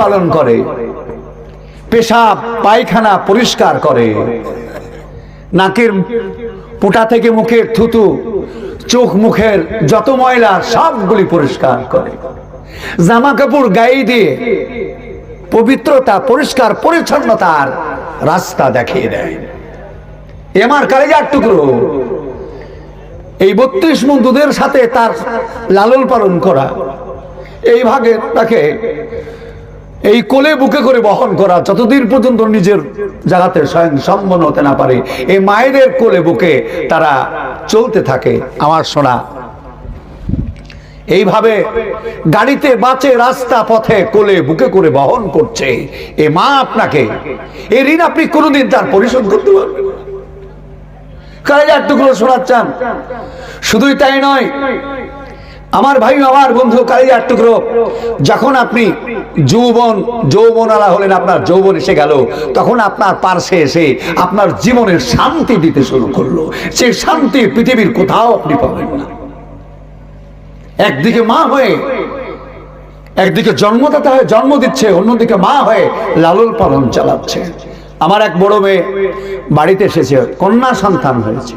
পালন করে। পেশাব, পায়খানা পরিষ্কার করে। নাকের পোটা থেকে মুখের থুতু, চোখ মুখের যত ময়লা, সবগুলি পরিষ্কার করে। জামা কাপড় গায়ে দিয়ে পবিত্রতা, পরিষ্কার পরিচ্ছন্নতার রাস্তা দেখিয়ে দেয়। এমার কালেজার টুকরো। এই বত্রিশ মন দুধের সাথে তার লালন পালন করা। এই ভাগে তাকে এই কোলে বুকে করে বহন করা যতদিন পর্যন্ত নিজের জায়গাতে স্বয়ং সম্পন্ন হতে না পারে, এই মায়ের কোলে বুকে তারা চলতে থাকে আমার শোনা এইভাবে গাড়িতে বাঁচে, রাস্তা পথে কোলে বুকে করে বহন করছে, এ মা আপনাকে, এ ঋণ আপনি কোনোদিন তার পরিশোধ করতে পারবেন। কাজে একটুকুলো শোনাচ্ছেন শুধুই তাই নয় আমার ভাই আমার বন্ধু কালিজার টুকরো, যখন আপনি যৌবন, যৌবনালা হলেন, আপনার যৌবন এসে গেল, তখন আপনার পার্শ্বে এসে আপনার জীবনের শান্তি দিতে শুরু করল। সেই শান্তি পৃথিবীর কোথাও আপনি পাবেন না। একদিকে মা হয়ে, একদিকে জন্মদাতা হয়ে জন্ম দিচ্ছে, অন্যদিকে মা হয়ে লালন পালন চালাচ্ছে। আমার এক বড় মেয়ে বাড়িতে এসেছে, কন্যা সন্তান হয়েছে।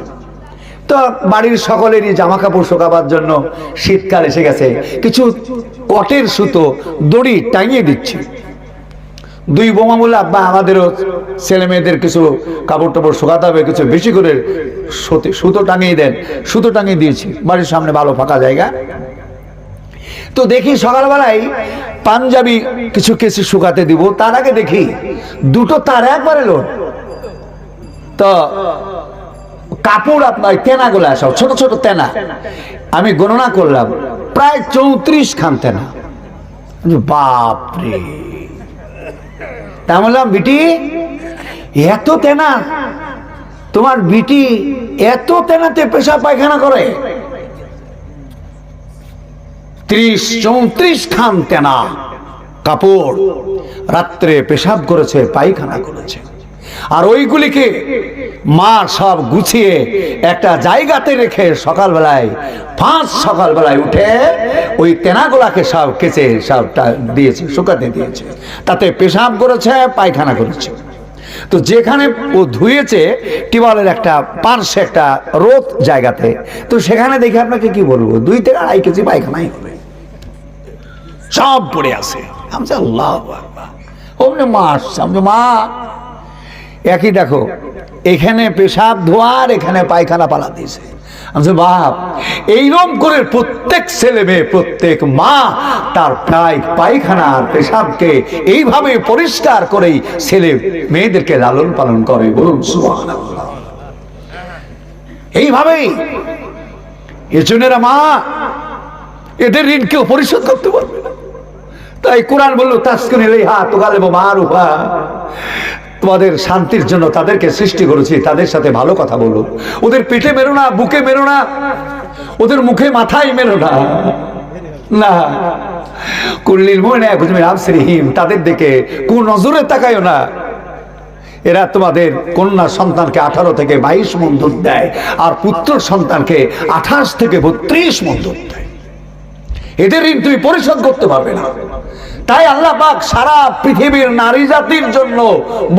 তো বাড়ির সকলেরই জামা কাপড় শোকাবার জন্য শীতকাল এসে গেছে। কিছু কটের সুতো, দড়ি টাঙিয়ে দিচ্ছে। দুই বোমা বললে আব্বা আমাদেরও ছেলে মেয়েদের কিছু কাপড় টাপড় শোকাতে হবে, কিছু বেশি করে সুতো- টাঙিয়ে দেন। সুতো টাঙিয়ে দিয়েছি। বাড়ির সামনে ভালো ফাঁকা জায়গা। তো দেখি সকালবেলায় পাঞ্জাবি কিছু কিছু শুকাতে দিব। তার আগে দেখি দুটো তার একবারে লোড তো কাপড় আপনার তেনাগুলো সব ছোট ছোট তেনা। আমি গণনা করলাম, প্রায় চৌত্রিশ খান তেনা। বাপরে। তা বললাম, বিটি, এত তেনা? তোমার বিটি এত তেনাতে পেশা পায়খানা করে? ত্রিশ, চৌত্রিশ খান তেনা। কাপড় রাত্রে পেশাব করেছে, পায়খানা করেছে। আর ওইগুলিকে মা সব গুছিয়ে একটা জায়গাতে রেখে সকালবেলায়, পাঁচ সকালবেলায় উঠে ওই তেনাগুলাকে সব কেচে, সব দিয়েছে, শুকাতে দিয়েছে। তাতে পেশাব করেছে, পায়খানা করেছে। তো যেখানে ও ধুয়েছে টিবলের একটা পার্শ্বে একটা রোদ জায়গাতে, তো সেখানে দেখে আপনাকে কি বলব, দুই থেকে আড়াই কেজি পায়খানাই হবে। সব পড়ে আছে। আমি আল্লাহ মা আসছে, আমি মা একই দেখো, এখানে পেশাব ধোয়ার, এখানে পায়খানা পালা দিয়েছে। বাপ এইরকম করে প্রত্যেক ছেলে মেয়ে, প্রত্যেক মা তার প্রায় পায়খানা আর পেশাবকে এইভাবে পরিষ্কার করেই ছেলে মেয়েদেরকে লালন পালন করে। বলুন এইভাবেই এজনেরা মা, এদের ঋণ কেউ পরিশোধ করতে পারবে না। তাই কোরআন বলল, তাস্কুন ইলাইহা তুগালিবু মারুফা। তোমাদের শান্তির জন্য তাদেরকে সৃষ্টি করেছি, তাদের সাথে ভালো কথা বলো। ওদের পেটে মেরো না, বুকে মেরো না, ওদের মুখে মাথায় মেরো না। না। কুল্লিল মুমিনা কুজমির আবসিরিহিম তাদের দিকে কোন নজরে তাকায়ও না। এরা তোমাদের কন্যা সন্তানকে আঠারো থেকে বাইশ মন দেয়, আর পুত্র সন্তানকে আঠাশ থেকে বত্রিশ মন দেয়। এদের ঋণ তুমি পরিশোধ করতে পারবে না। তাই আল্লাহ পাক সারা পৃথিবীর নারী জাতির জন্য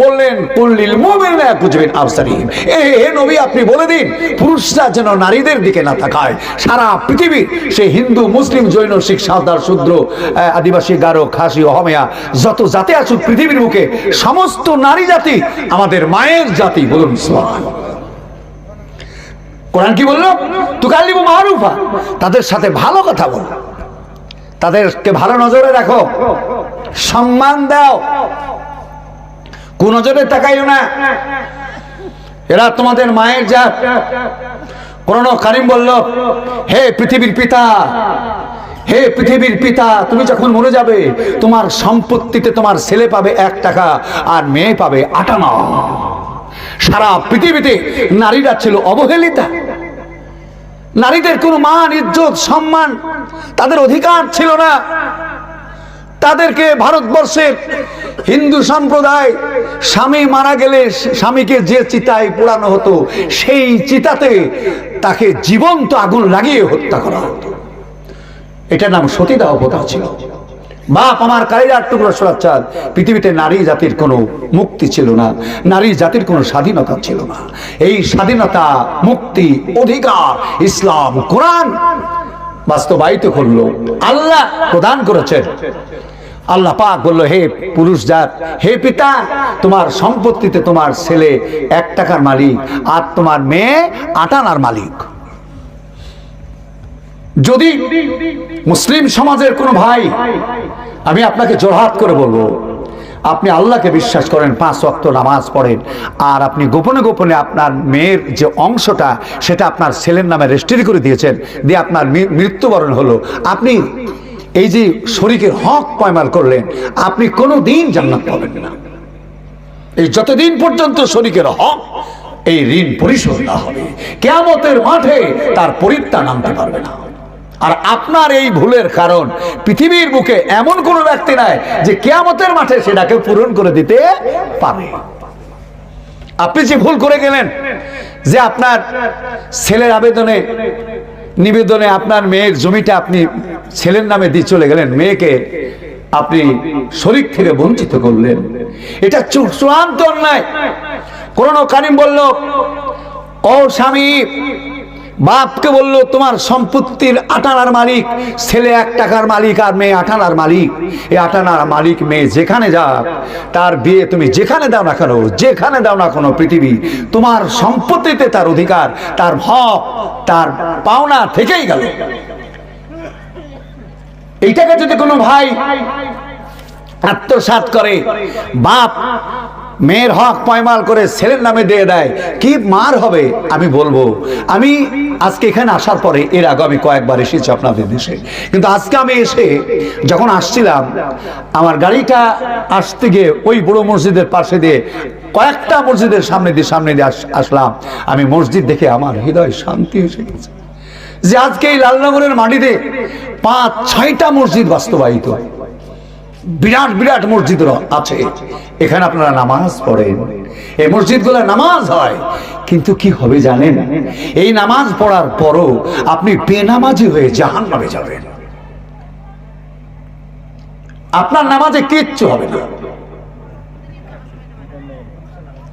বললেন কুল্লিল মুমিনা কুজবিন আবসারিহিম। এ, হে নবী, আপনি বলে দিন, পুরুষরা যেন নারীদের দিকে না তাকায়। সারা পৃথিবীর সে হিন্দু, মুসলিম, জৈন, শিখ, সাঁওতাল, শূদ্র আদিবাসী, গারো, খাসি, অহমিয়া, যত জাতি আসুক পৃথিবীর বুকে, সমস্ত নারী জাতি আমাদের মায়ের জাতি বলুন। কোরআন কি বলল? তুকাল্লিবু মারুফা। তাদের সাথে ভালো কথা বলো। তাদেরকে ভালো নজরে রাখো। সম্মান দাও। কোন নজরে তাকাইও না। এরা তোমাদের মায়ের জাত। কোরআন কারিম বলল, হে পৃথিবীর পিতা, হে পৃথিবীর পিতা, তুমি যখন মরে যাবে, তোমার সম্পত্তিতে তোমার ছেলে পাবে এক টাকা আর মেয়ে পাবে আটানা সারা পৃথিবীতে নারীরা ছিল অবহেলিতা। নারীদের কোনো মান, ইজ্জত, সম্মান তাদের অধিকার ছিল না। তাদেরকে ভারতবর্ষের হিন্দু সম্প্রদায় স্বামী মারা গেলে স্বামীকে যে চিতায় পোড়ানো হতো, সেই চিতাতে তাকে জীবন্ত আগুন লাগিয়ে হত্যা করা হতো। এটার নাম সতীদাহ প্রথা ছিল। বাপ আমার কালিজার টুকরো সুরাচাঁদ পৃথিবীতে নারী জাতির কোনো মুক্তি ছিল না, নারী জাতির কোনো স্বাধীনতা ছিল না। এই স্বাধীনতা মুক্তি অধিকার, ইসলাম, কোরআন বাস্তবায়িত করল। আল্লাহ প্রদান করেছেন। আল্লাহ পাক বলল, হে পুরুষ জাত, হে পিতা, তোমার সম্পত্তিতে তোমার ছেলে এক টাকার মালিক আর তোমার মেয়ে আটানার মালিক। যদি মুসলিম সমাজের কোনো ভাই, আমি আপনাকে জোরহাত করে বলব, আপনি আল্লাহকে বিশ্বাস করেন, পাঁচ ওয়াক্ত নামাজ পড়েন, আর আপনি গোপনে গোপনে আপনার মেয়ের যে অংশটা, সেটা আপনার ছেলের নামে রেজিস্ট্রি করে দিয়েছেন, দিয়ে আপনার মৃত্যুবরণ হলো। আপনি এই যে শরীকের হক পয়মাল করলেন, আপনি কোনো দিন জান্নাত পাবেন না। এই যতদিন পর্যন্ত শরীকের হক, এই ঋণ পরিশোধ না হবে, কেয়ামতের মাঠে তার পরিত্রাণ আনতে পারবে না। আর আপনার এই ভুলের কারণ পৃথিবীর বুকে এমন কোনো ব্যক্তি নাই যে কেয়ামতের মাঠে সেটাকে পূরণ করে দিতে পারে। আপনি যে ভুল করে গেলেন, যে আপনার ছেলের আবেদনে, নিবেদনে আপনার মেয়ের জমিটা আপনি ছেলের নামে দিয়ে চলে গেলেন, মেয়েকে আপনি শরীর থেকে বঞ্চিত করলেন। এটা চূড়ান্ত অন্যায়। কোন কারিম বলল, ও স্বামী বাপকে বলল, তোমার সম্পত্তির আটানার মালিক, ছেলে এক টাকার মালিক আর মেয়ে আটানার মালিক। এই আটানার মালিক মেয়ে যেখানে যাক, তার বিয়ে তুমি যেখানে দাও না কেন, যেখানে দাও না কোনো পৃথিবী, তোমার সম্পত্তিতে তার অধিকার, তার হক, তার পাওনা থেকেই গেল। এইটাকে যদি কোনো ভাই আত্মসাত করে, বাপ মেয়ের হক পয়মাল করে ছেলের নামে দিয়ে দেয়। কি মার হবে? আমি বলব। আমি আজকে এখানে আসার পরে, এর আগে আমি কয়েকবার এসেছি আপনাদের দেশে। কিন্তু আজকে আমি এসে যখন আসছিলাম, আমার গাড়িটা আসতে গিয়ে ওই বড় মসজিদের পাশে দিয়ে কয়েকটা মসজিদের সামনে দিয়ে সামনে দিয়ে আস- আসলাম। আমি মসজিদ দেখে আমার হৃদয় শান্তি এসে গেছে। যে আজকে এই লালনগরের মাটিতে পাঁচ ছয়টা মসজিদ বাস্তবায়িত। বিরাট বিরাট মসজিদ আছে। এখানে আপনারা নামাজ পড়েন। এই মসজিদগুলো নামাজ হয়। কিন্তু কি হবে জানেন? এই নামাজ পড়ার পরও আপনি বেনামাজি হয়ে জাহান নামে যাবেন। আপনার নামাজে কিচ্ছু হবে না।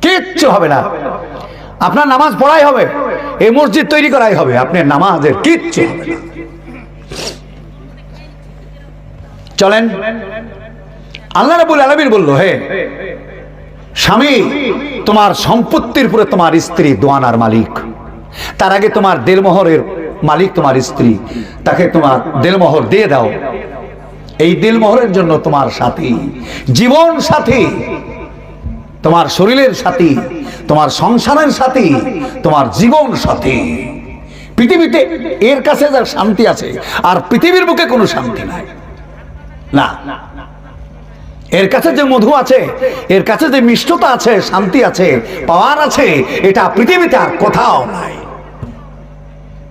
কিচ্ছু হবে না। আপনার নামাজ পড়াই হবে। এই মসজিদ তৈরি করাই হবে। আপনার নামাজের কিচ্ছু হবে না। চলেন। আল্লাহ রাবুল আলমীর বলল, হে স্বামী, তোমার সম্পত্তির উপরে তোমার স্ত্রী দোয়ানার মালিক। তার আগে তোমার দেলমোহরের মালিক তোমার স্ত্রী। তাকে তোমার দেলমোহর দিয়ে দাও। এই দিলমোহরের জন্য তোমার সাথী, জীবন সাথী, তোমার শরীরের সাথী, তোমার সংসারের সাথী, তোমার জীবন সাথী। পৃথিবীতে এর কাছে যার শান্তি আছে, আর পৃথিবীর বুকে কোনো শান্তি নাই। না। এর কাছে যে মধু আছে, এর কাছে যে মিষ্টতা আছে, শান্তি আছে, পাওয়ার আছে, এটা পৃথিবীতে আর কোথাও নাই।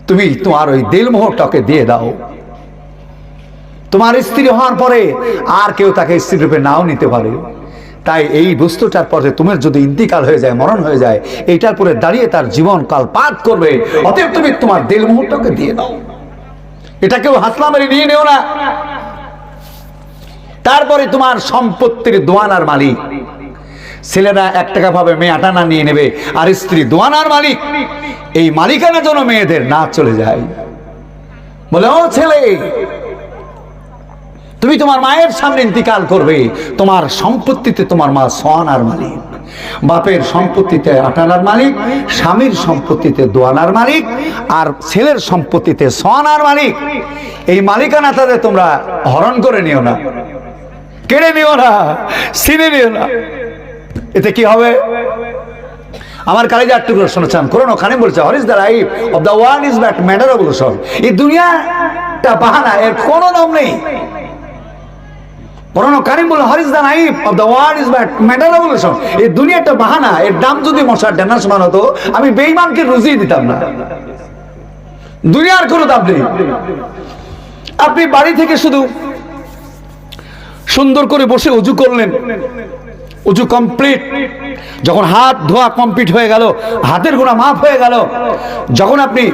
তুমি তোমার ওই দিলমোহরটাকে দিয়ে দাও। তোমার স্ত্রী হওয়ার পরে আর কেউ তাকে স্ত্রী রূপে নাও নিতে পারে। তাই এই বস্তুটার পরে তোমার যদি ইন্তিকাল হয়ে যায়, মরণ হয়ে যায়, এইটার পরে দাঁড়িয়ে তার জীবন কাল পাত করবে। অতএব তুমি তোমার দিল মুহূর্তকে দিয়ে দাও। এটা কেউ হাসলামারি নিয়ে নেও না। তারপরে তোমার সম্পত্তির দোয়ানার মালিক। ছেলেরা এক টাকা পাবে মেয়ে আটানা নিয়ে নেবে, আর স্ত্রী দোয়ানার মালিক। এই মালিকানা যেন মেয়েদের না চলে যায়। বলে, ও ছেলে, তুমি তোমার মায়ের সামনে ইন্তিকাল করবে। তোমার সম্পত্তিতে তোমার মা সোয়ানার মালিক। বাপের সম্পত্তিতে আটানার মালিক, স্বামীর সম্পত্তিতে দোয়ানার মালিক, আর ছেলের সম্পত্তিতে সোয়ানার মালিক। এই মালিকানা তাদের তোমরা হরণ করে নিও না। কেড়ে নিও না, ছিনে নিও না। এতে কি হবে? আমার কালেজে আটটু করে শুনেছেন কোরআন ওখানে বলছে her is the life of the one is that matter ablution. এই দুনিয়াটা বাহানা, এর কোনো নাম নেই। কোরআন কারিম বলে her is the life of the world is that matter ablution. এই দুনিয়াটা বাহানা, এর দাম যদি মশার ডেনার সমান হতো, আমি বেঈমানকে রুজি দিতাম না। দুনিয়ার কোনো দাম নেই। আপনি বাড়ি থেকে শুধু সুন্দর করে বসে উজু করলেন। উজু কমপ্লিট যখন হাত ধোয়া কমপ্লিট হয়ে গেল, হাতের গোনা মাফ হয়ে গেল, যখন আপনি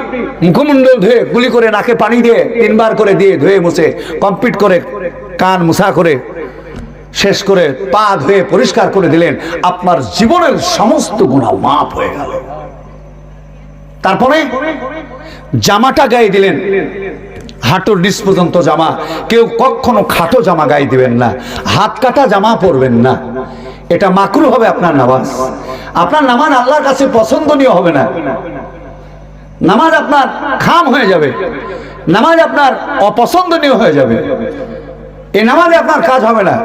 মুখমণ্ডল ধুয়ে গুলি করে নাকে পানি দিয়ে তিনবার করে দিয়ে ধুয়ে মুছে কমপ্লিট করে কান মুসা করে, শেষ করে পা ধুয়ে পরিষ্কার করে দিলেন, আপনার জীবনের সমস্ত গুণা মাফ হয়ে গেল। তারপরে জামাটা গায়ে দিলেন। হাঁটুর নিচ পর্যন্ত জামা। কেউ কখনো খাটো জামা গায়ে দিবেন না, হাত কাটা জামা পরবেন না। এটা মাকরু হবে আপনার নামাজ। আপনার নামাজ আল্লাহর কাছে পছন্দনীয় হবে না। নামাজ আপনার খাম হয়ে যাবে। নামাজ আপনার অপছন্দনীয় হয়ে যাবে। এই নামাজে আপনার কাজ হবে না।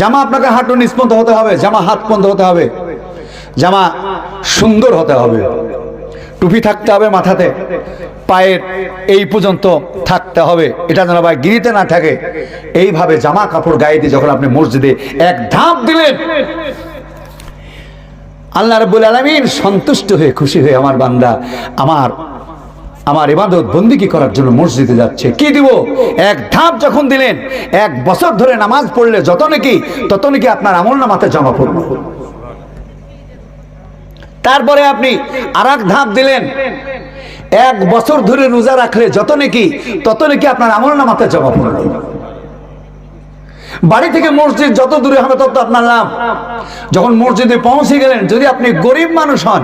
জামা আপনাকে হাঁটু নিষ্পন্দ হতে হবে, জামা হাত পন্দ হতে হবে, জামা সুন্দর হতে হবে। টুপি থাকতে হবে মাথাতে। পায়ের এই পর্যন্ত থাকতে হবে। এটা যেন ভাই গিরিতে না থাকে। এইভাবে জামা কাপড় গায়ে দিয়ে যখন আপনি মসজিদে এক ধাপ দিলেন, আল্লাহ রব্বুল আলমিন সন্তুষ্ট হয়ে খুশি হয়ে আমার বান্দা, আমার আমার ইবাদত বন্দিকি করার জন্য মসজিদে যাচ্ছে? কি দিব? এক ধাপ যখন দিলেন, এক বছর ধরে নামাজ পড়লে যত নাকি তত নাকি আপনার আমল নামাতে জমা পড়ল? তারপরে আপনি আর ধাপ দিলেন এক বছর ধরে রোজা রাখলে যত নাকি, তত নাকি আপনার আমল নামাতে জমা পড়ল বাড়ি থেকে মসজিদ যত দূরে হবে তত আপনার লাভ। যখন মসজিদে পৌঁছে গেলেন, যদি আপনি গরিব মানুষ হন,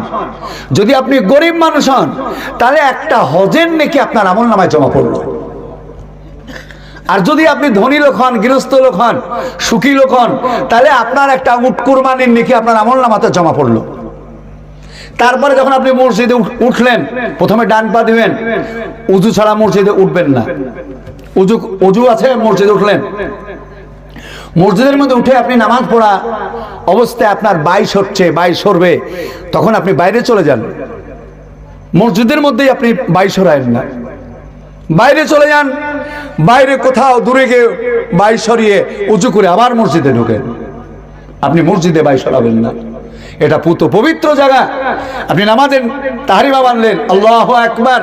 যদি আপনি গরিব মানুষ হন, তাহলে একটা হজের নাকি আপনার আমল নামায় জমা পড়ল আর যদি আপনি ধনী লোক হন, গৃহস্থ লোক হন, সুখী লোক হন, তাহলে আপনার একটা উট কুরবানির নাকি আপনার আমল নামাতে জমা পড়ল। তারপরে যখন আপনি মসজিদে উঠলেন, প্রথমে ডান পা দিবেন, উজু ছাড়া মসজিদে উঠবেন না। উজু উজু আছে, মসজিদে উঠলেন। মসজিদের মধ্যে উঠে আপনি নামাজ পড়া অবস্থায় আপনার বাইশ হচ্ছে, বাইশ সরবে। তখন আপনি বাইরে চলে যান। মসজিদের মধ্যেই আপনি বাইশ সরায়েন না। বাইরে চলে যান, বাইরে কোথাও দূরে গিয়ে বাইশ সরিয়ে উঁচু করে আবার মসজিদে ঢোকেন। আপনি মসজিদে বাইশ সরাবেন না। এটা পুত পবিত্র জায়গা। আপনি নামাজের তাহারিমা বানলেন, আল্লাহ একবার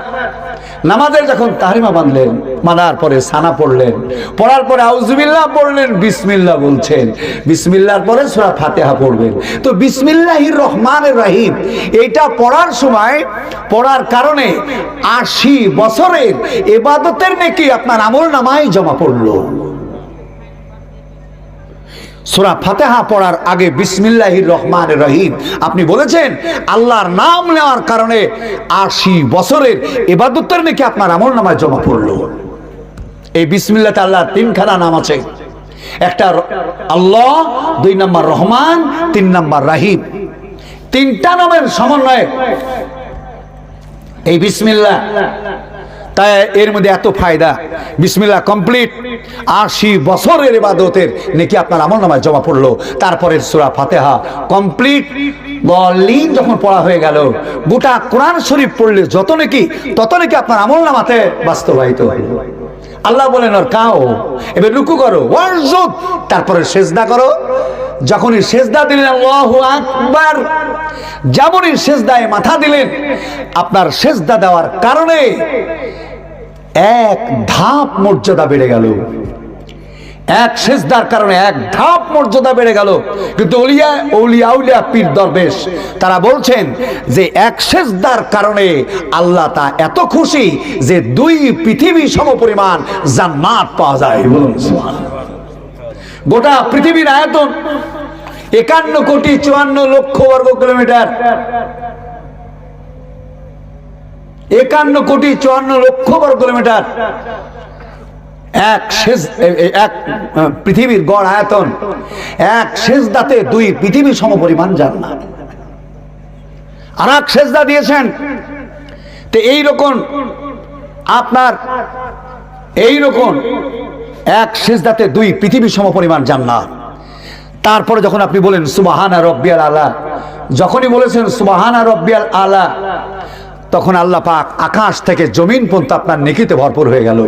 নামাজের যখন তাহারিমা বানলেন, মানার পরে সানা পড়লেন, পড়ার পরে আউজুবিল্লাহ পড়লেন, বিসমিল্লাহ বলছেন। বিসমিল্লাহর পরে সোরা ফাতেহা পড়বেন। তো বিসমিল্লাহির রহমানের রাহিম, এইটা পড়ার সময়, পড়ার কারণে আশি বছরের এবাদতের নাকি আপনার আমল নামায় জমা পড়ল। সুরা ফাতেহা পড়ার আগে বিসমিল্লাহির রহমান রহিম। আপনি বলেছেন, আল্লাহর নাম নেওয়ার কারণে আশি বছরের এবাদতের নাকি আপনার আমল নামায় জমা পড়ল। এই বিসমিল্লাতে আল্লাহর তিনখানা নাম আছে। একটা আল্লাহ, দুই নম্বর রহমান, তিন নম্বর রাহিম। তিনটা নামের সমন্বয়ে এই বিসমিল্লাহ তাই এর মধ্যে এত ফায়দা। বিসমিল্লাহ কমপ্লিট আশি বছরের ইবাদতের নাকি আপনার আমল নামায় জমা পড়ল। তারপরে সুরা ফাতেহা কমপ্লিট বলিন যখন পড়া হয়ে গেল, গোটা কোরআন শরীফ পড়লে যত নাকি, তত নাকি আপনার আমল নামাতে বাস্তবায়িত আল্লাহ বলেন ওর কাও এবার রুকু করো ওয়ারজুদ তারপরে সেজদা করো। যখনই সেজদা দিলেন, আল্লাহু আকবার। যেমনই সেজদায় মাথা দিলেন, আপনার সেজদা দেওয়ার কারণে এক ধাপ মর্যাদা বেড়ে গেল। এক সেজদার কারণে এক ধাপ মর্যাদা বেড়ে গেল। কিন্তু ওলিয়া ওলিয়া উলিয়া পীর দরবেশ, তারা বলছেন যে এক সেজদার কারণে আল্লাহ তা এত খুশি যে দুই পৃথিবী সমপরিমাণ জান্নাত পাওয়া যায়। বলুন গোটা পৃথিবীর আয়তন একান্ন কোটি চুয়ান্ন লক্ষ বর্গ কিলোমিটার। একান্ন কোটি চুয়ান্ন লক্ষ বর্গ কিলোমিটার। এক শেষ এক পৃথিবীর গড় আয়তন। এক সেজদাতে দুই পৃথিবী সমপরিমাণ জান্নাত আর এক সেজদা দিয়েছেন। তো এই রকম আপনার এই রকম এক সেজদাতে দুই পৃথিবী সমপরিমাণ জান্নাত তারপরে যখন আপনি বলেন সুবাহানা রব্বিয়াল আলা, যখনই বলেছেন সুবাহানা রব্বিয়াল আলা তখন আল্লাহ পাক আকাশ থেকে জমিন পর্যন্ত আপনার নেকিতে ভরপুর হয়ে গেল।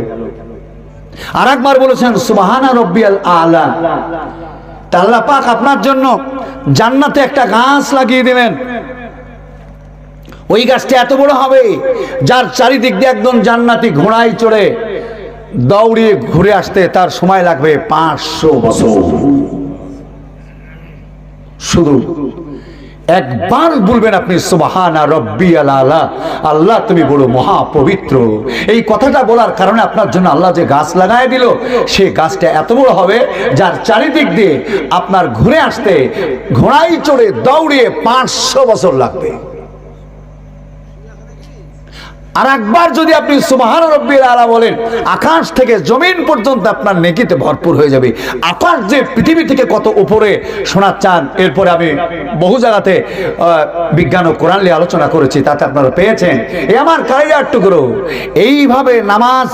আর একবার বলেছেন, সুবাহানা রব্বিয়াল আলা। আল্লাহ পাক আপনার জন্য জান্নাতে একটা গাছ লাগিয়ে দিলেন ওই গাছটা এত বড় হবে, যার চারিদিক দিয়ে একদম জান্নাতি ঘোড়ায় চড়ে দৌড়িয়ে ঘুরে আসতে তার সময় লাগবে পাঁচশো বছর। শুধু একবার বলবেন আপনি, সুবাহানা রব্বি আলা আল্লাহ, তুমি বলো মহাপবিত্র। এই কথাটা বলার কারণে আপনার জন্য আল্লাহ যে গাছ লাগায় দিল, সে গাছটা এত বড় হবে, যার চারিদিক দিয়ে আপনার ঘুরে আসতে ঘোড়াই চড়ে দৌড়িয়ে পাঁচশো বছর লাগবে। আর একবার যদি আপনি সুবাহান রব্বির আলা বলেন, আকাশ থেকে জমিন পর্যন্ত আপনার নেকিতে ভরপুর হয়ে যাবে। আকাশ যে পৃথিবী থেকে কত উপরে শোনার চান এরপরে আমি বহু জায়গাতে বিজ্ঞান ও কোরআন নিয়ে আলোচনা করেছি, তাতে আপনারা পেয়েছেন। এই আমার কালিজার টুকরো, এইভাবে নামাজ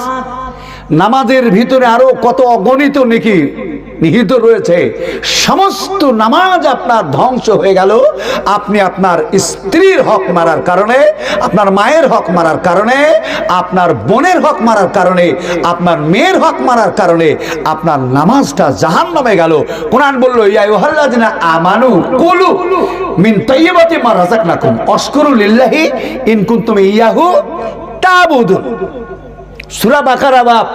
নামাজের ভিতরে আরও কত অগণিত নেকি নিহিত রয়েছে। সমস্ত নামাজ আপনার ধ্বংস হয়ে গেল। আপনি আপনার স্ত্রীর হক মারার কারণে, আপনার মায়ের হক মারার কারণে, আপনার বোনের হক মারার কারণে, আপনার মেয়ের হক মারার কারণে আপনার নামাজটা জাহান নামে গেল। কোরআন বলল ইয়াই ওহাল্লাদিনা আমানু কুলু মিন তাইয়্যিবাতি মা রাযাকনাকুম। অশকুরু লিল্লাহি ইন কুনতুম ইয়াহু তাবুদুন। সূরা বাকারা বাপ।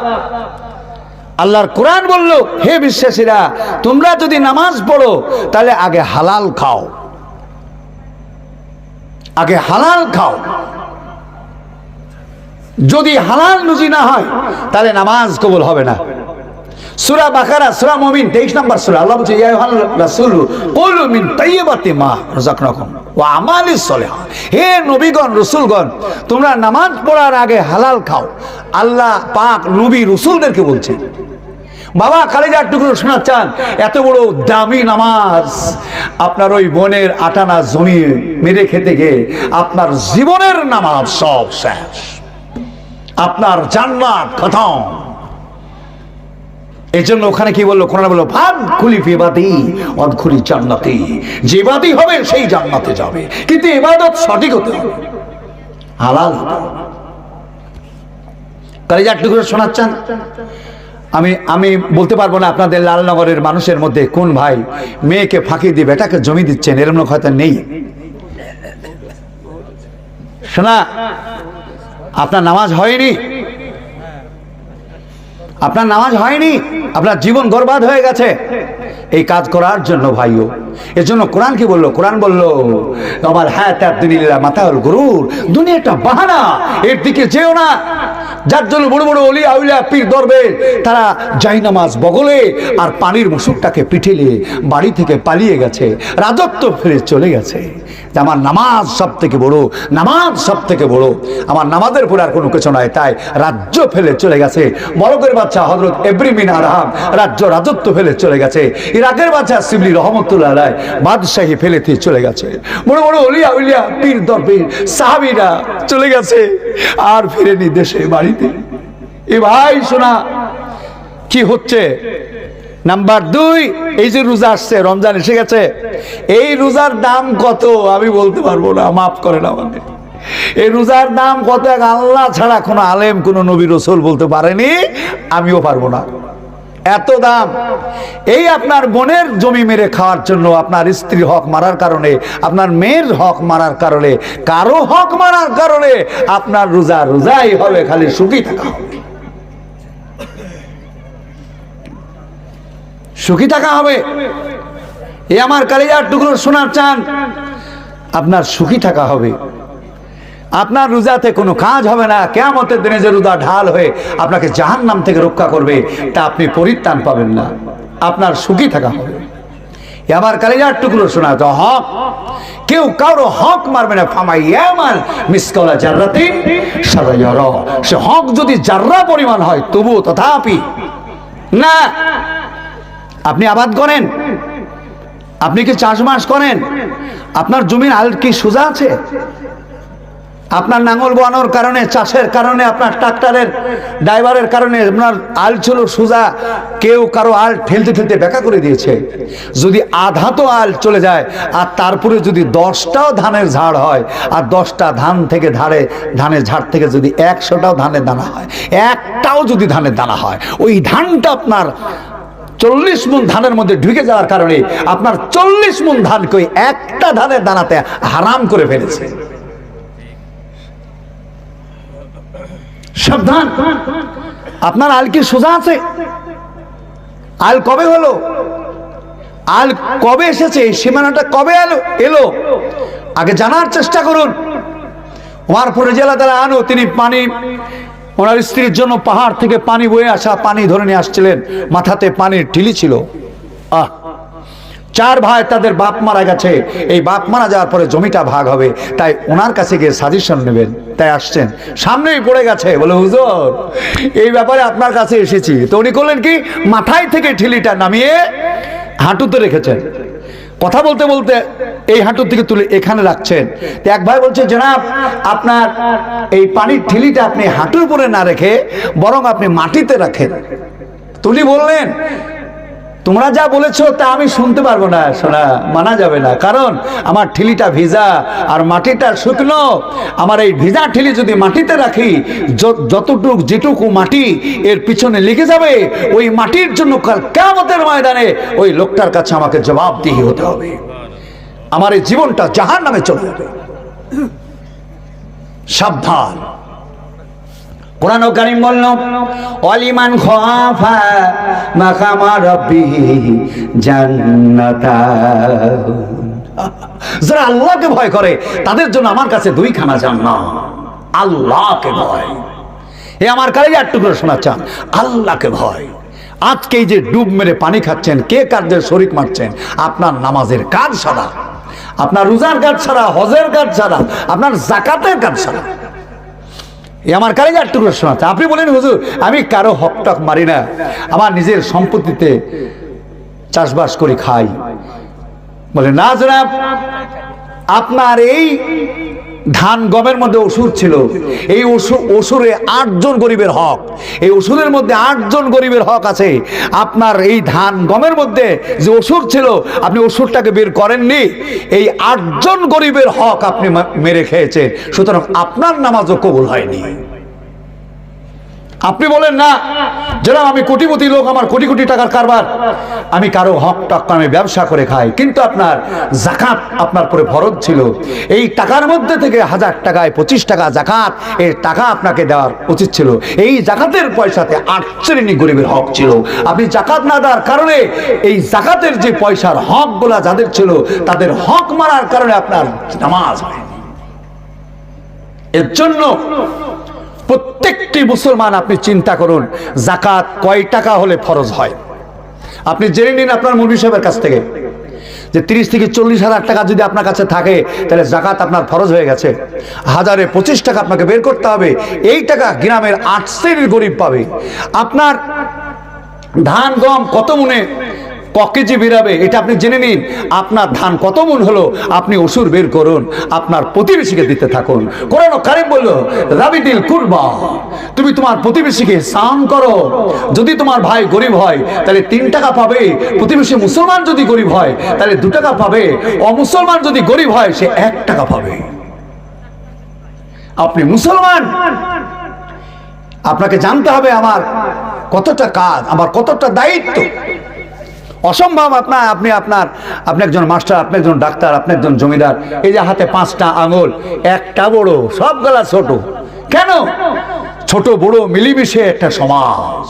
আল্লাহর কোরআন বলল, হে বিশ্বাসীরা, তোমরা যদি নামাজ পড়ো, তাহলে আগে হালাল খাও। আগে হালাল খাও। যদি হালাল রুজি না হয়, তাহলে নামাজ কবুল হবে না। সূরা বাকারা, সূরা মুমিন 23 নম্বর সূরা। আল্লাহ বলছে রাসূল মিন তাইয়্যিবাতি মা রাযাকনাকুম ওয়া আমালিস সলিহা। হে নবীগণ, রাসূলগণ, তোমরা নামাজ পড়ার আগে হালাল খাও। আল্লাহ পাক নবী, রাসূলদেরকে বলছেন বাবা কালেজার টুকরো শোনা চান, এত বড় দামি নামাজ আপনার ওই বোনের আটানা জমি মেরে খেতে গিয়ে আপনার জীবনের নামাজ সব শেষ। আপনার জান্নাত খতম। এই জন্য ওখানে কি বলল? কোরআন বলল ভাগ খুলি ফিবাদি অদখুলি জান্নাতি। যে বাদি হবে, সেই জান্নাতে যাবে। কিন্তু এবাদত সঠিক হতে হবে। হালাল হতে হবে। কালিজার টুকরো শোনাচ্ছেন। আমি আমি বলতে পারব না আপনাদের লালনগরের মানুষের মধ্যে কোন ভাই মেয়েকে ফাঁকি দিয়ে বেটাকে জমি দিচ্ছেন, এরম লোক হয়তো নেই। শোনা, আপনার নামাজ হয়নি? আপনার নামাজ হয়নি? আপনার জীবন বরবাদ হয়ে গেছে। এই কাজ করার জন্য ভাইও এর জন্য কোরআন কি বলল? কোরআন বলল, আমার হ্যাঁ দুনিয়া মাতাল গরুর। দুনিয়াটা বাহানা, এর দিকে যেও না। যার জন্য বড় বড় অলি আউলিয়া, পীর দরবে, তারা যাই নামাজ বগলে আর পানির মুসুকটাকে পিঠে নিয়ে বাড়ি থেকে পালিয়ে গেছে। রাজত্ব ফিরে চলে গেছে। যে আমার নামাজ সব থেকে বড়, নামাজ সব থেকে বড়। আমার নামাজের পরে আর কোনো কিছু নয়, তাই রাজ্য ফেলে চলে গেছে। মরকের বাচ্চা হজরত এব্রিমিন আরহাম রাজ্য রাজত্ব ফেলে চলে গেছে। ইরাকের বাচ্চা শিবলি রহমতুল্লাহ রায় বাদশাহী ফেলে দিয়ে চলে গেছে। বড় বড় অলিয়া উলিয়া, পীর দরপীর সাহাবিরা চলে গেছে আর ফিরেনি দেশে, বাড়িতে। এ ভাই, শোনা, কি হচ্ছে? নাম্বার দুই, এই যে রোজা আসছে, রমজান এসে গেছে। এই রোজার দাম কত? আমি বলতে পারব না, মাফ করে করেন আমাকে। এই রোজার দাম কত? এক আল্লাহ ছাড়া কোনো আলেম, কোনো নবী রসুল বলতে পারেনি, আমিও পারব না। এত দাম। এই আপনার বোনের জমি মেরে খাওয়ার জন্য আপনার স্ত্রীর হক মারার কারণে, আপনার মেয়ের হক মারার কারণে, কারও হক মারার কারণে আপনার রোজা রোজাই হবে, খালি সুখী থাকা হবে। সুখী থাকা হবে। এ আমার কালিজার টুকরো শোনার চান আপনার সুখী থাকা হবে। আপনার রোজাতে কোনো কাজ হবে না। কেমতের দিনে যে রোজা ঢাল হয়ে আপনাকে জাহান নাম থেকে রক্ষা করবে, তা আপনি পরিত্রাণ পাবেন না। আপনার সুখী থাকা হবে। এ আমার কালিজার টুকরো শোনা তো হক। কেউ কারও হক মারবে না। ফামাই এমন মিসকলা জাররাতি সাদা সে হক যদি জাররা পরিমাণ হয়, তবুও তথাপি না। আপনি আবাদ করেন? আপনি কি চাষবাস করেন? আপনার জমির আল কি সোজা আছে? আপনার নাঙল বোয়ানোর কারণে, চাষের কারণে, আপনার ট্রাক্টরের, ড্রাইভারের কারণে আপনার আল ছিল সোজা। কেউ কারও আল ঠেলতে ঠেলতে বেকা করে দিয়েছে। যদি আধা তো আল চলে যায়, আর তারপরে যদি দশটাও ধানের ঝাড় হয়, আর দশটা ধান থেকে ধারে, ধানের ঝাড় থেকে যদি একশোটাও ধানের দানা হয়, একটাও যদি ধানের দানা হয়, ওই ধানটা আপনার চল্লিশ মন ধানের মধ্যে ঢুকে যাওয়ার কারণে আপনার চল্লিশ মন ধানকে একটা ধানের দানাতে হারাম করে ফেলেছে। সাবধান। আপনার আল কি সোজা আছে? আল কবে হলো? আল কবে এসেছে? সীমানাটা কবে এলো? এলো। আগে জানার চেষ্টা করুন। ওমার জেলা দ্বারা আনো তিনি পানি ওনার স্ত্রীর জন্য পাহাড় থেকে পানি বয়ে আসা পানি ধরে নিয়ে আসছিলেন। মাথাতে পানির ঢিলি ছিল। আহ! চার ভাই তাদের বাপ মারা গেছে। এই বাপ মারা যাওয়ার পরে জমিটা ভাগ হবে। তাই ওনার কাছে গিয়ে সাজেশন নেবেন। তাই আসছেন। সামনেই পড়ে গেছে। বলে, হুজুর, এই ব্যাপারে আপনার কাছে এসেছি। তো উনি করলেন কি? মাথায় থেকে ঠিলিটা নামিয়ে হাঁটুতে রেখেছেন। কথা বলতে বলতে এই হাঁটুর থেকে তুলে এখানে রাখছেন। এক ভাই বলছে, জনাব, আপনার এই পানির ঠিলিটা আপনি হাঁটুর উপরে না রেখে বরং আপনি মাটিতে রাখেন। তুলি বললেন তোমরা যা বলেছ তা আমি শুনতে পারব না, শোনা, মানা যাবে না। কারণ আমার ঠিলিটা ভিজা আর মাটিটা শুকনো। আমার এই ভিজা ঠিলি যদি মাটিতে রাখি যতটুক যেটুকু মাটি এর পিছনে লেগে যাবে, ওই মাটির জন্য কেমতের ময়দানে ওই লোকটার কাছে আমাকে জবাবদিহি হতে হবে। আমার এই জীবনটা জাহান নামে চলে যাবে। সাবধান। কোরআন কারিম বলল, অলিমান খাফা মাকামা রাব্বিহি জান্নাতা যারা আল্লাহকে ভয় করে, তাদের জন্য আমার কাছে দুইখানা জান্নাত। আল্লাহকে ভয়। এ আমার কাছে একটু করে শোনাচ্ছেন, আল্লাহকে ভয়। আজকে যে ডুব মেরে পানি খাচ্ছেন, কে কার্যের শরিক মারছেন, আপনার নামাজের কাজ ছাড়া আপনার রোজার কাজ ছাড়া হজের কাজ ছাড়া আপনার জাকাতের কাজ ছাড়া এ আমার কারে যার করে শোনাচ্ছে। আপনি বলেন, হুজুর, আমি কারও হক টক মারি না। আমার নিজের সম্পত্তিতে চাষবাস করে, খাই। বলে, না জনাব, আপনার এই ধান গমের মধ্যে ওষুধ ছিল। এই অসুরে ওষুধে আটজন গরিবের হক। এই ওষুধের মধ্যে আটজন গরিবের হক আছে। আপনার এই ধান গমের মধ্যে যে ওষুধ ছিল, আপনি ওষুধটাকে বের করেননি। এই আটজন গরিবের হক আপনি মেরে খেয়েছেন। সুতরাং আপনার নামাজও কবুল হয়নি। আপনি বলেন না যেরকম আমি কোটিপতি লোক, আমার কোটি কোটি টাকার কারবার। আমি কারও হক টাকা আমি ব্যবসা করে খাই, কিন্তু আপনার জাকাত আপনার পরে ফরজ ছিল। এই টাকার মধ্যে থেকে হাজার টাকায় পঁচিশ টাকা জাকাত এই টাকা আপনাকে দেওয়ার উচিত ছিল। এই জাকাতের পয়সাতে আট শ্রেণি গরিবের হক ছিল। আপনি জাকাত না দেওয়ার কারণে এই জাকাতের যে পয়সার হকগুলা যাদের ছিল, তাদের হক মারার কারণে আপনার নামাজ এর জন্য প্রত্যেকটি মুসলমান আপনি চিন্তা করুন জাকাত কয় টাকা হলে ফরজ হয়? আপনি জেনে নিন আপনার মুরবি সাহেবের কাছ থেকে, যে তিরিশ থেকে চল্লিশ হাজার টাকা যদি আপনার কাছে থাকে, তাহলে জাকাত আপনার ফরজ হয়ে গেছে। হাজারে পঁচিশ টাকা আপনাকে বের করতে হবে, এই টাকা গ্রামের আট শ্রেণির গরিব পাবে। আপনার ধান, গম কত মনে ক কেজি বেরাবে, এটা আপনি জেনে নিন। আপনার ধান কত মন হলো, আপনি অসুর বের করুন, আপনার প্রতিবেশীকে দিতে থাকুন। কোরআন কারিম বলল রাবিদিল কুরবা তুমি তোমার প্রতিবেশীকে সান করো। যদি তোমার ভাই গরিব হয়, তাহলে তিন টাকা পাবে। প্রতিবেশী মুসলমান যদি গরিব হয়, তাহলে দু টাকা পাবে। অমুসলমান যদি গরিব হয়, সে এক টাকা পাবে। আপনি মুসলমান? আপনাকে জানতে হবে আমার কতটা কাজ, আমার কতটা দায়িত্ব। অসম্ভব আপনার, আপনি আপনার, আপনি একজন মাস্টার, আপনি একজন ডাক্তার, আপনি একজন জমিদার। এই যে হাতে পাঁচটা আঙুল, একটা বড় সব গলা ছোট। কেন? ছোট বড় মিলিমিশে একটা সমাজ।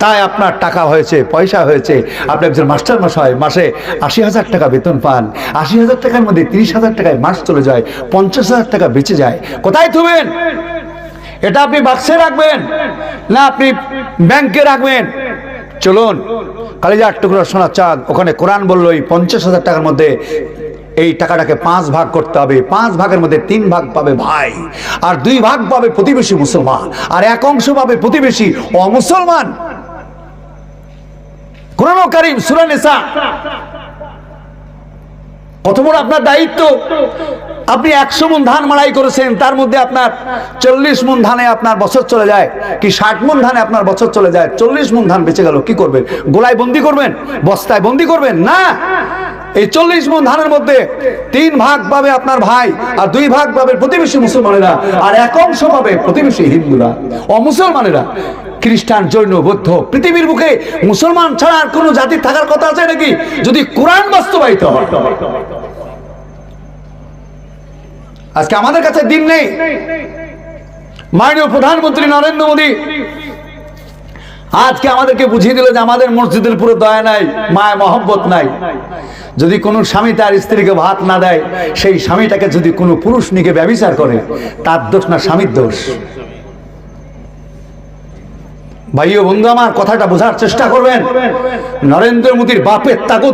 তাই আপনার টাকা হয়েছে, পয়সা হয়েছে। আপনি একজন মাস্টার মশাই, মাসে আশি হাজার টাকা বেতন পান। আশি হাজার টাকার মধ্যে তিরিশ হাজার টাকায় মাস চলে যায়, পঞ্চাশ হাজার টাকা বেঁচে যায়। কোথায় থুবেন? এটা আপনি বাক্সে রাখবেন না আপনি ব্যাংকে রাখবেন? চলুন, কালিজা টুকরো সোনা চাঁদ, ওখানে কোরআন বলল, এই পঞ্চাশ হাজার টাকার মধ্যে এই টাকাটাকে পাঁচ ভাগ করতে হবে। পাঁচ ভাগের মধ্যে তিন ভাগ পাবে ভাই, আর দুই ভাগ পাবে প্রতিবেশী মুসলমান, আর এক অংশ পাবে প্রতিবেশী অমুসলমান। কোরআন কারিম সুরানেসা কত বড় আপনার দায়িত্ব। আপনি একশো মন ধান মাড়াই করেছেন, তার মধ্যে আপনার চল্লিশ মন ধানে আপনার বছর চলে যায়, কি ষাট মন ধানে আপনার বছর চলে যায়, চল্লিশ মন ধান বেঁচে গেল, কি করবেন? গোলায় বন্দি করবেন? বস্তায় বন্দি করবেন? না! এই চল্লিশ মন ধানের মধ্যে তিন ভাগ পাবে আপনার ভাই আর দুই ভাগ পাবে প্রতিবেশী মুসলমানেরা, আর এক অংশ পাবে প্রতিবেশী হিন্দুরা। অমুসলমানেরা, খ্রিস্টান, জৈন, বৌদ্ধ, পৃথিবীর বুকে মুসলমান ছাড়া আর কোনো জাতি থাকার কথা আছে নাকি? যদি কোরআন বাস্তবায়িত হয়। আজকে আমাদের কাছে দিন নেই। মাননীয় প্রধানমন্ত্রী নরেন্দ্র মোদী আজকে আমাদেরকে বুঝিয়ে দিল যে আমাদের মসজিদের পুরো দয়া নাই, মায়, মহব্বত নাই। যদি কোনো স্বামী তার স্ত্রীকে ভাত না দেয়, সেই স্বামীটাকে যদি কোনো পুরুষ নিকে ব্যবিচার করে, তার দোষ না স্বামীর দোষ। ভাই ও বন্ধু, আমার কথাটা বোঝার চেষ্টা করবেন। নরেন্দ্র মোদীর বাপের তাগত